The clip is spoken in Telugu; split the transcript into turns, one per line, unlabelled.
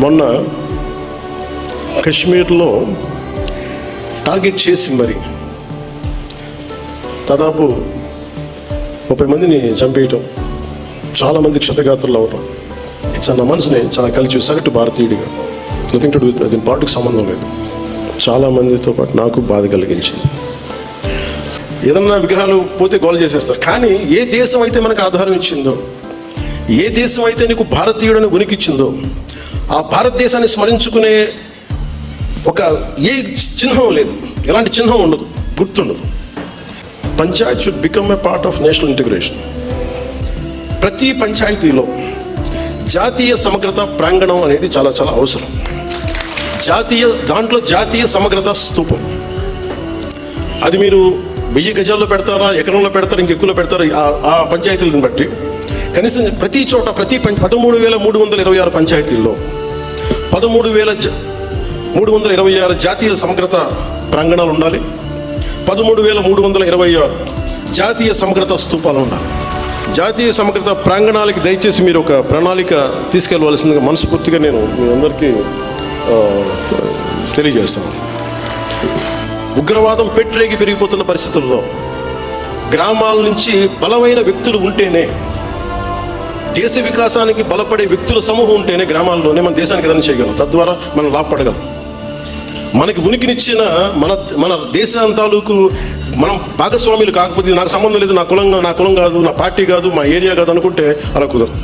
మొన్న కశ్మీర్లో టార్గెట్ చేసి మరి దాదాపు ముప్పై మందిని చంపేయటం చాలామంది క్షతగాత్రులు అవ్వటం ఇట్స్ నా మనసుని చాలా కలిసి సగటు భారతీయుడిగా. నథింగ్ టు డూ దీని పార్టీకి సంబంధం లేదు. చాలా మందితో పాటు నాకు బాధ కలిగించింది. ఏదన్నా విగ్రహాలు పోతే గోల్ చేసేస్తారు. కానీ ఏ దేశం అయితే మనకు ఆధారం ఇచ్చిందో ఏ దేశం అయితే నీకు భారతీయుడని ఉనికిచ్చిందో ఆ భారతదేశాన్ని స్మరించుకునే ఒక ఏ చిహ్నం లేదు. ఎలాంటి చిహ్నం ఉండదు గుర్తుండదు. Panchayat should become a part of national integration ప్రతి పంచాయతీలో జాతీయ సమగ్రత ప్రాంగణం అనేది చాలా చాలా అవసరం. జాతీయ దాంట్లో జాతీయ సమగ్రత స్తూపం అది మీరు వెయ్యి గజాల్లో పెడతారా ఎకరంలో పెడతారా ఇంకెక్కువలో పెడతారా ఆ- ఆ పంచాయతీలను బట్టి. కనీసం ప్రతి చోట ప్రతి పంచ పదమూడు వేల మూడు వందల ఇరవై ఆరు పంచాయతీల్లో పదమూడు వేల జ- మూడు వందల ఇరవై ఆరు జాతీయ సమగ్రత ప్రాంగణాలు ఉండాలి. పదమూడు వేల మూడు వందల ఇరవై ఆరు జాతీయ సమగ్రత స్థూపాలు ఉండాలి. జాతీయ సమగ్రత ప్రాంగణాలకి దయచేసి మీరు ఒక ప్రణాళిక తీసుకెళ్ళవలసిందిగా మనస్ఫూర్తిగా నేను మీ అందరికీ తెలియజేస్తాను ఉగ్రవాదం పెట్టరేగి పెరిగిపోతున్న పరిస్థితుల్లో గ్రామాల నుంచి బలమైన వ్యక్తులు ఉంటేనే దేశ వికాసానికి బలపడే వ్యక్తుల సమూహం ఉంటేనే గ్రామాల్లోనే మన దేశానికి ఏదైనా చేయగలం. తద్వారా మనం లాభపడగలం. మనకి ఉనికినిచ్చిన మన మన దేశం తాలూకు మనం భాగస్వాములు కాకపోతే నాకు సంబంధం లేదు నా కులం నా కులం కాదు నా పార్టీ కాదు మా ఏరియా కాదు అనుకుంటే అలా కుదరదు.